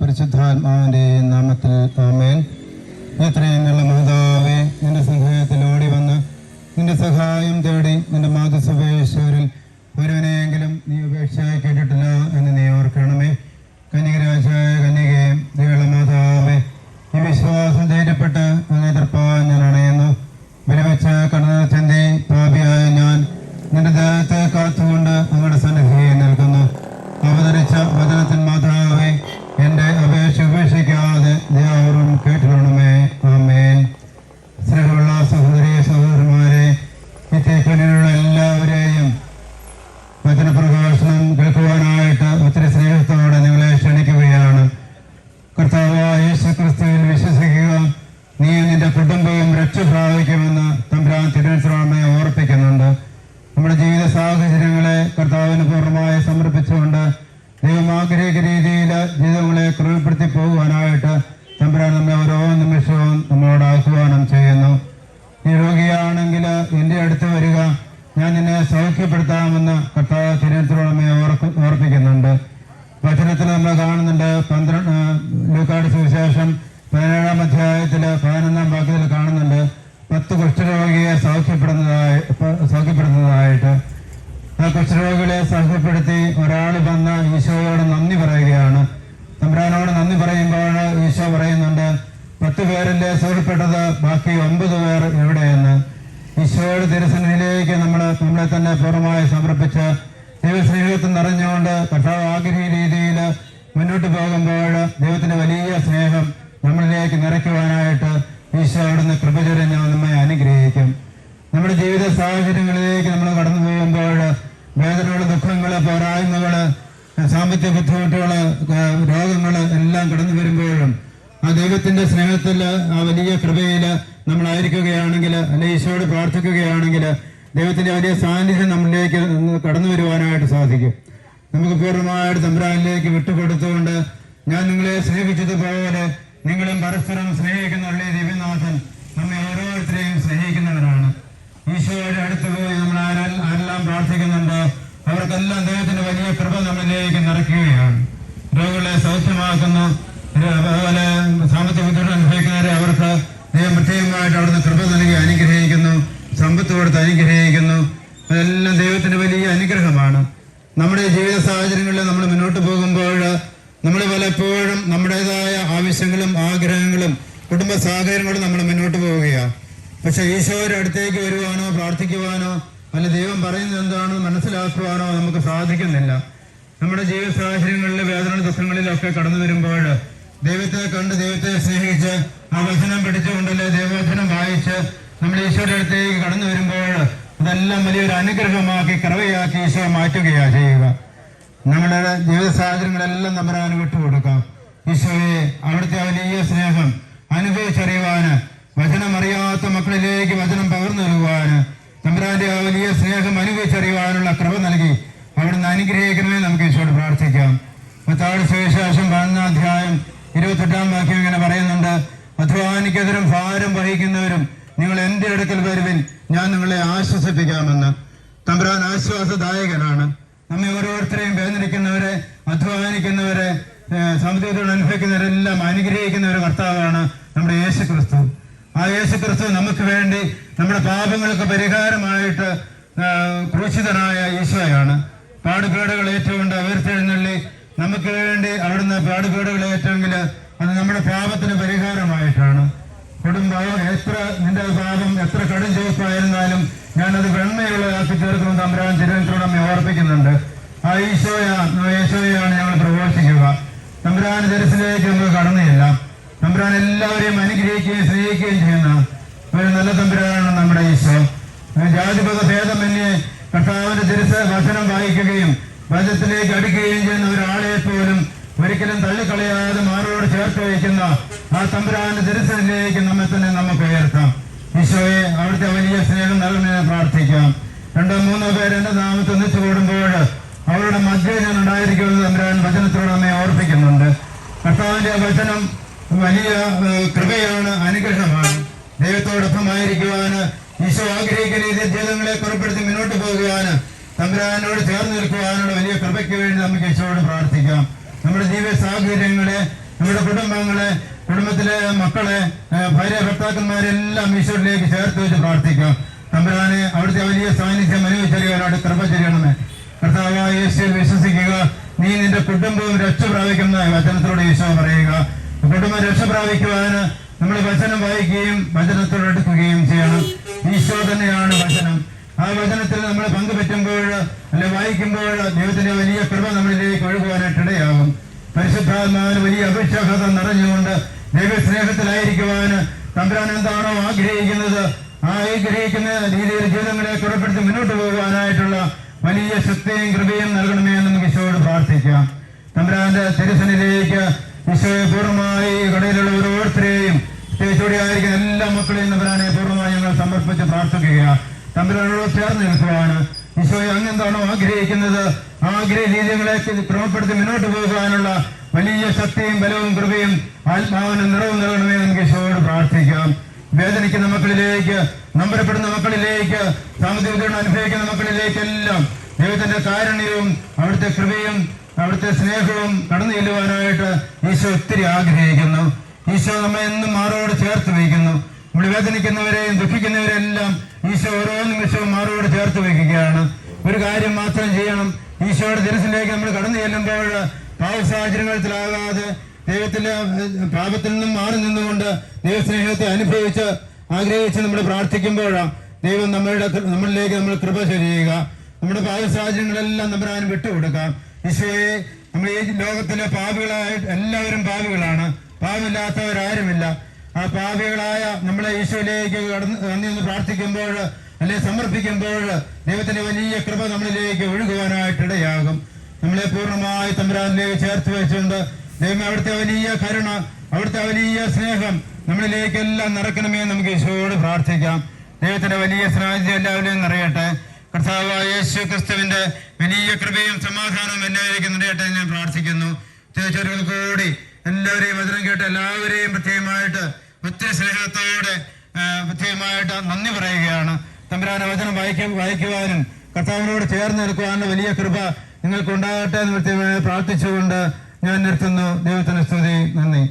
പരിശുദ്ധാത്മാവിന്റെയും നാമത്തിൽ ആമേൻ. എത്രയും നല്ല മാതാവേ നിന്റെ സഹായത്തിൽ ഓടി വന്ന് നിന്റെ സഹായം തേടി നിന്റെ മാതൃസഭേശ്വരിൽ ഒരുവനെയെങ്കിലും നീ ഉപേക്ഷയായി കേട്ടിട്ടില്ല എന്ന് നീ ഓർക്കണമേ. കന്യകരാശായ കന്യകയും ഇത്തേക്കലിലുള്ള എല്ലാവരെയും വചനപ്രകാശനം കേൾക്കുവാനായിട്ട് ഒത്തിരി സ്നേഹത്തോടെ നിങ്ങളെ ക്ഷണിക്കുകയാണ്. കർത്താവായ യേശു ക്രിസ്തുവിൽ വിശ്വസിക്കുക. നീ നിന്റെ കുടുംബവും രക്ഷ പ്രാപിക്കുമെന്ന് തമ്പുരാൻ തിരുവനന്തപുരമെ ഓർപ്പിക്കുന്നുണ്ട്. നമ്മുടെ ജീവിത സാഹചര്യങ്ങളെ കർത്താവിന് പൂർണമായി സമർപ്പിച്ചുകൊണ്ട് ദൈവം ആഗ്രഹിക്കുന്ന രീതിയിൽ ജീവിതങ്ങളെ ക്രമപ്പെടുത്തി പോകുവാനായിട്ട് രോഗിയാണെങ്കിൽ എന്റെ അടുത്ത് വരിക. ഞാൻ നിന്നെ സൗഖ്യപ്പെടുത്താമെന്ന് കർത്താവ് തിരുവനന്തപുരമെ ഓർപ്പിക്കുന്നുണ്ട്. വചനത്തിൽ നമ്മൾ കാണുന്നുണ്ട് പന്ത്രണ്ട് ലൂക്കാട് സുവിശേഷം പതിനേഴാം അധ്യായത്തിൽ പതിനൊന്നാം ഭാഗത്തിൽ കാണുന്നുണ്ട് പത്ത് കുഷ്ഠരോഗിയെ സൗഖ്യപ്പെടുന്നതായി സൗഖ്യപ്പെടുന്നതായിട്ട് ആ കുഷ്ഠരോഗികളെ സൗഖ്യപ്പെടുത്തി ഒരാൾ വന്ന് ഈശോയോട് നന്ദി പറയുകയാണ് തമ്പുരാനോട് നന്ദി പറയുമ്പോൾ ഈശോ പറയുന്നുണ്ട് പത്ത് പേരിലെ സുഖപ്പെട്ടത് ഒമ്പത് പേർ എവിടെയെന്ന് ഈശോയുടെ തിരുസന്നിധിയിലേക്ക് നമ്മൾ നമ്മളെ തന്നെ പൂർണമായി സമർപ്പിച്ച് ദൈവസ്നേഹത്തിൽ നിറഞ്ഞുകൊണ്ട് കർത്താവ് ആഗ്രഹ രീതിയിൽ മുന്നോട്ട് പോകുമ്പോൾ ദൈവത്തിന്റെ വലിയ സ്നേഹം നമ്മളിലേക്ക് നിറയ്ക്കുവാനായിട്ട് ഈശോ അവിടുന്ന് കൃപചരഞ്ഞ നമ്മെ അനുഗ്രഹിക്കും. നമ്മുടെ ജീവിത സാഹചര്യങ്ങളിലേക്ക് നമ്മൾ കടന്നു പോകുമ്പോൾ വേദനകൾ ദുഃഖങ്ങൾ പോരായ്മകൾ സാമ്പത്തിക ബുദ്ധിമുട്ടുകൾ രോഗങ്ങൾ എല്ലാം കടന്നു വരുമ്പോഴും ആ ദൈവത്തിന്റെ സ്നേഹത്തിൽ ആ വലിയ കൃപയിൽ നമ്മളായിരിക്കുകയാണെങ്കിൽ അല്ലെ ഈശോയോട് പ്രാർത്ഥിക്കുകയാണെങ്കിൽ ദൈവത്തിന്റെ വലിയ സാന്നിധ്യം നമ്മളിലേക്ക് കടന്നു വരുവാനായിട്ട് സാധിക്കും. നമുക്ക് പൂർണമായിട്ട് തമ്പ്രാനിലേക്ക് വിട്ടുകൊടുത്തുകൊണ്ട് ഞാൻ നിങ്ങളെ സ്നേഹിച്ചതുപോലെ നിങ്ങളും പരസ്പരം സ്നേഹിക്കുന്നുള്ള ദിവ്യനാഥൻ നമ്മെ ഓരോരുത്തരെയും സ്നേഹിക്കുന്നവരാണ്. ഈശോയുടെ അടുത്ത് പോയി നമ്മൾ ആരെല്ലാം പ്രാർത്ഥിക്കുന്നുണ്ടോ അവർക്കെല്ലാം ദൈവത്തിന്റെ വലിയ കൃപ നമ്മളിലേക്ക് നിറയ്ക്കുകയാണ്. രോഗികളെ സൗഖ്യമാക്കുന്നു. അതുപോലെ സാമ്പത്തിക ബുദ്ധിമുട്ട് അനുഭവിക്കുന്നവരെ അവർക്ക് ദൈവം പ്രത്യേകമായിട്ട് അവിടുന്ന് കൃപ നൽകി അനുഗ്രഹിക്കുന്നു സമ്പത്ത് കൊടുത്ത് അനുഗ്രഹിക്കുന്നു. അതെല്ലാം ദൈവത്തിന്റെ വലിയ അനുഗ്രഹമാണ്. നമ്മുടെ ജീവിത സാഹചര്യങ്ങളിൽ നമ്മൾ മുന്നോട്ട് പോകുമ്പോൾ നമ്മൾ പലപ്പോഴും നമ്മുടേതായ ആവശ്യങ്ങളും ആഗ്രഹങ്ങളും കുടുംബ സാഹചര്യങ്ങളും നമ്മൾ മുന്നോട്ട് പോവുകയാണ്. പക്ഷെ ഈശോയുടെ അടുത്തേക്ക് വരുവാനോ പ്രാർത്ഥിക്കുവാനോ അല്ല ദൈവം പറയുന്നത് എന്താണെന്ന് മനസ്സിലാക്കുവാനോ നമുക്ക് സാധിക്കുന്നില്ല. നമ്മുടെ ജീവിത സാഹചര്യങ്ങളിൽ വേദന ദുഃഖങ്ങളിലൊക്കെ കടന്നു വരുമ്പോൾ ദൈവത്തെ കണ്ട് ദൈവത്തെ സ്നേഹിച്ച് ആ വചനം പഠിച്ചുകൊണ്ടല്ലേ ദൈവവചനം വായിച്ച് നമ്മൾ ഈശോയുടെ അടുത്തേക്ക് കടന്നു വരുമ്പോൾ അതെല്ലാം വലിയൊരു അനുഗ്രഹമാക്കി കറവയാക്കി ഈശോ മാറ്റുകയാണ് ചെയ്യുക. നമ്മുടെ ജീവിത സാഹചര്യങ്ങളെല്ലാം തമ്പരാന് വിട്ടുകൊടുക്കാം ഈശോയെ അവിടുത്തെ വലിയ സ്നേഹം അനുഭവിച്ചറിയുവാന് വചനം അറിയാത്ത മക്കളിലേക്ക് വചനം പകർന്നു നൽകുവാന് തമ്പുരാന്റെ ആ വലിയ സ്നേഹം അനുഭവിച്ചറിയുവാനുള്ള കൃപ നൽകി അവിടുന്ന് അനുഗ്രഹിക്കണമെന്ന് നമുക്ക് ഈശോട് പ്രാർത്ഥിക്കാം. മത്താട് സുവിശേഷം ഇരുപത്തെട്ടാം വാക്യം ഇങ്ങനെ പറയുന്നുണ്ട് അധ്വാനിക്കെതിരും ഭാരം വഹിക്കുന്നവരും നിങ്ങൾ എന്റെ അടുക്കൽ വരുവിൻ ഞാൻ നിങ്ങളെ ആശ്വസിപ്പിക്കാമെന്ന്. തമ്പുരാൻ ആശ്വാസദായകനാണ്. നമ്മെ ഓരോരുത്തരെയും വേദനിക്കുന്നവരെ അധ്വാനിക്കുന്നവരെ സമുദ്രത്തോട് അനുഭവിക്കുന്നവരെല്ലാം അനുഗ്രഹിക്കുന്ന ഒരു കർത്താവാണ് നമ്മുടെ യേശു ക്രിസ്തു ആ യേശു ക്രിസ്തു നമുക്ക് വേണ്ടി നമ്മുടെ പാപങ്ങൾക്ക് പരിഹാരമായിട്ട് ക്രൂശിതനായ ഈശോയാണ്. പാടുപേടുകൾ ഏറ്റുകൊണ്ട് ഉയർത്തെഴുന്നള്ളി നമുക്ക് വേണ്ടി അവിടുന്ന് പാടുപേടുകൾ ഏറ്റെങ്കിൽ അത് നമ്മുടെ പാപത്തിന് പരിഹാരമായിട്ടാണ്. കുടുംബം എത്ര നിന്റെ പാപം എത്ര കടും ചോപ്പായിരുന്നാലും ഞാനത് വെണ്മയുള്ളതാക്കി തീർക്കുന്ന തമ്പരാൻ തിരുവനന്തപുരം ഓർപ്പിക്കുന്നുണ്ട്. ആ ഈശോയാണ് ഈശോയാണ് ഞങ്ങൾ പ്രഘോഷിക്കുക. തമ്പരാൻ ദരസിലേക്ക് നമുക്ക് കടന്നില്ല. തമ്പരാൻ എല്ലാവരെയും അനുഗ്രഹിക്കുകയും സ്നേഹിക്കുകയും ചെയ്യുന്ന ഒരു നല്ല തമ്പുരാനാണ് നമ്മുടെ ഈശോ ജാതിപത ഭേദമന്യേ കർത്താവിന്റെ തിരുസ് വചനം വായിക്കുകയും അടുക്കുകയും ചെയ്യുന്ന ഒരാളെ പോലും ഒരിക്കലും തള്ളിക്കളയാതെ മാറോട് ചേർത്ത് വയ്ക്കുന്ന ആ തമ്പുരാന്റെ തിരുസനിലേക്ക് നമ്മെ തന്നെ നമുക്ക് ഉയർത്താം. ഈശോയെ അവിടുത്തെ വലിയ സ്നേഹം നൽകുന്നതിനെ പ്രാർത്ഥിക്കാം. രണ്ടോ മൂന്നോ പേര് എന്റെ നാമത്തെ ഒന്നിച്ചു കൂടുമ്പോൾ അവരുടെ മധ്യ ഞാൻ ഉണ്ടായിരിക്കുമെന്ന് തമ്പുരാൻ വചനത്തോട് നമ്മെ ഓർപ്പിക്കുന്നുണ്ട്. കർത്താവിന്റെ വചനം വലിയ കൃപയാണ് അനുഗ്രഹമാണ്. ദൈവത്തോടൊപ്പമായിരിക്കുവാന് ഈശോ ആഗ്രഹിക്കുന്ന രീതിയിൽ ജീവിതങ്ങളെ പുറപ്പെടുത്തി മുന്നോട്ട് പോകുവാന് തമ്പുരാനോട് ചേർന്ന് നിൽക്കുവാനുള്ള വലിയ കൃപയ്ക്ക് വേണ്ടി നമുക്ക് ഈശോയോട് പ്രാർത്ഥിക്കാം. നമ്മുടെ ജീവിത സാഹചര്യങ്ങളെ നമ്മുടെ കുടുംബങ്ങളെ കുടുംബത്തിലെ മക്കളെ ഭാര്യ ഭർത്താക്കന്മാരെല്ലാം ഈശ്വരിലേക്ക് ചേർത്ത് വെച്ച് പ്രാർത്ഥിക്കാം. തമ്പുരാനെ അവിടുത്തെ വലിയ സാന്നിധ്യം അനുഭവിച്ചറിയാനായിട്ട് കൃപ ചെയ്യണമേ. കർത്താവായ യേശുവിൽ വിശ്വസിക്കുക. നീ നിന്റെ കുടുംബവും രക്ഷ പ്രാപിക്കുന്ന വചനത്തോട് ഈശോ പറയുക. കുടുംബം രക്ഷ പ്രാപിക്കുവാന് നമ്മൾ വചനം വായിക്കുകയും വചനത്തോട് എടുക്കുകയും ചെയ്യണം. ഈശോ തന്നെയാണ് വചനം. ആ വചനത്തിൽ നമ്മൾ പങ്കുപറ്റുമ്പോൾ അല്ലെ വായിക്കുമ്പോൾ ദൈവത്തിന്റെ വലിയ കൃപ നമ്മളിലേക്ക് ഒഴുകുവാനായിട്ട് ഇടയാകും പരിശുദ്ധാത്മാവിന് വലിയ അഭിഷേകത നിറഞ്ഞുകൊണ്ട് ദൈവസ്നേഹത്തിലായിരിക്കുവാന് തമ്പുരാൻ എന്താണോ ആഗ്രഹിക്കുന്നത് ആഗ്രഹിക്കുന്ന രീതിയിൽ ജീവിതങ്ങളെ കുറപ്പെടുത്തി മുന്നോട്ട് പോകുവാനായിട്ടുള്ള വലിയ ശക്തിയും കൃപയും നൽകണമേ എന്ന് നമുക്ക് ഈശോയോട് പ്രാർത്ഥിക്കാം. തമ്പരാന്റെ തിരുസനിലേക്ക് ഈശോയെ പൂർണമായി കടയിലുള്ള ഓരോരുത്തരെയും ആയിരിക്കുന്ന എല്ലാ മക്കളെയും തമ്പുരാനെ പൂർണമായി ഞങ്ങൾ സമർപ്പിച്ച് പ്രാർത്ഥിക്കുക തമ്പുരാനോട് ചേർന്ന് നിൽക്കുവാണ്. ഈശോയെ അങ്ങെന്താണോ ആഗ്രഹിക്കുന്നത്? ആ ആഗ്രഹ രീതികളെ ക്രമപ്പെടുത്തി മുന്നോട്ട് പോകാനുള്ള വലിയ ശക്തിയും ബലവും കൃപയും ആത്മാവിന് നിറവും നൽകണമേ നമുക്ക് ഈശോയോട് പ്രാർത്ഥിക്കാം. വേദനിക്കുന്ന മക്കളിലേക്ക് നമ്പരപ്പെടുന്ന മക്കളിലേക്ക് സാമ്പത്തിക വിതരണം അനുഭവിക്കുന്ന മക്കളിലേക്കെല്ലാം ദൈവത്തിന്റെ കാരുണ്യവും അവിടുത്തെ കൃപയും അവിടുത്തെ സ്നേഹവും കടന്നു ചെല്ലുവാനായിട്ട് ഈശോ ഒത്തിരി ആഗ്രഹിക്കുന്നു. ഈശോ നമ്മെ എന്നും മാറോട് ചേർത്ത് വയ്ക്കുന്നു. നമ്മൾ വേദനിക്കുന്നവരെയും ദുഃഖിക്കുന്നവരെല്ലാം ഈശോ ഓരോ നിമിഷവും മാറോട് ചേർത്ത് വയ്ക്കുകയാണ്. ഒരു കാര്യം മാത്രം ചെയ്യണം. ഈശോയുടെ ദിനത്തിലേക്ക് നമ്മൾ കടന്നു ചെല്ലുമ്പോൾ പാവ സാഹചര്യങ്ങളിലാകാതെ ദൈവത്തിന്റെ പാപത്തിൽ നിന്നും മാറി നിന്നുകൊണ്ട് ദൈവസ്നേഹത്തെ അനുഭവിച്ച് ആഗ്രഹിച്ച് നമ്മൾ പ്രാർത്ഥിക്കുമ്പോഴാണ് ദൈവം നമ്മളുടെ നമ്മളിലേക്ക് നമ്മൾ കൃപ ചൊരിയുക. നമ്മുടെ പാവ സാഹചര്യങ്ങളെല്ലാം നമ്മൾ അതിന് വിട്ടുകൊടുക്കാം ഈശോയെ നമ്മൾ ഈ ലോകത്തിലെ പാപികളായിട്ട് എല്ലാവരും പാപികളാണ്. പാപമില്ലാത്തവരാരുമില്ല. ആ പാപികളായ നമ്മളെ ഈശോയിലേക്ക് കടന്ന് നിന്ന് പ്രാർത്ഥിക്കുമ്പോൾ അല്ലെ സമർപ്പിക്കുമ്പോൾ ദൈവത്തിന്റെ വലിയ കൃപ നമ്മളിലേക്ക് ഒഴുകുവാനായിട്ട് ഇടയാകും നമ്മളെ പൂർണമായി തമ്പുരാനിലേക്ക് ചേർത്ത് വെച്ചുകൊണ്ട് ദൈവം അവിടുത്തെ വലിയ കരുണ അവിടുത്തെ വലിയ സ്നേഹം നമ്മളിലേക്കെല്ലാം നിറക്കണമേ നമുക്ക് ഈശോയോട് പ്രാർത്ഥിക്കാം. ദൈവത്തിന്റെ വലിയ സ്നേഹം എല്ലാവരെയും നിറയട്ടെ. കർത്താവ് യേശു ക്രിസ്തുവിന്റെ വലിയ കൃപയും സമാധാനവും എല്ലാവരേക്കും നിറയട്ടെ ഞാൻ പ്രാർത്ഥിക്കുന്നു. ചെറുകൾ കൂടി എല്ലാവരെയും വചനം കേട്ട് എല്ലാവരെയും പ്രത്യേകമായിട്ട് ഒത്തിരി സ്നേഹത്തോടെ പ്രത്യേകമായിട്ട് നന്ദി പറയുകയാണ്. തമ്പുരാന വചനം വായിക്കാൻ വായിക്കുവാനും കർത്താവിനോട് ചേർന്ന് നിൽക്കുവാനുള്ള വലിയ കൃപ നിങ്ങൾക്ക് ഉണ്ടാകട്ടെ എന്ന് പ്രത്യേകമായി പ്രാർത്ഥിച്ചുകൊണ്ട് ഞാൻ നിർത്തുന്നു. ദൈവത്തിന് സ്തുതി. നന്ദി.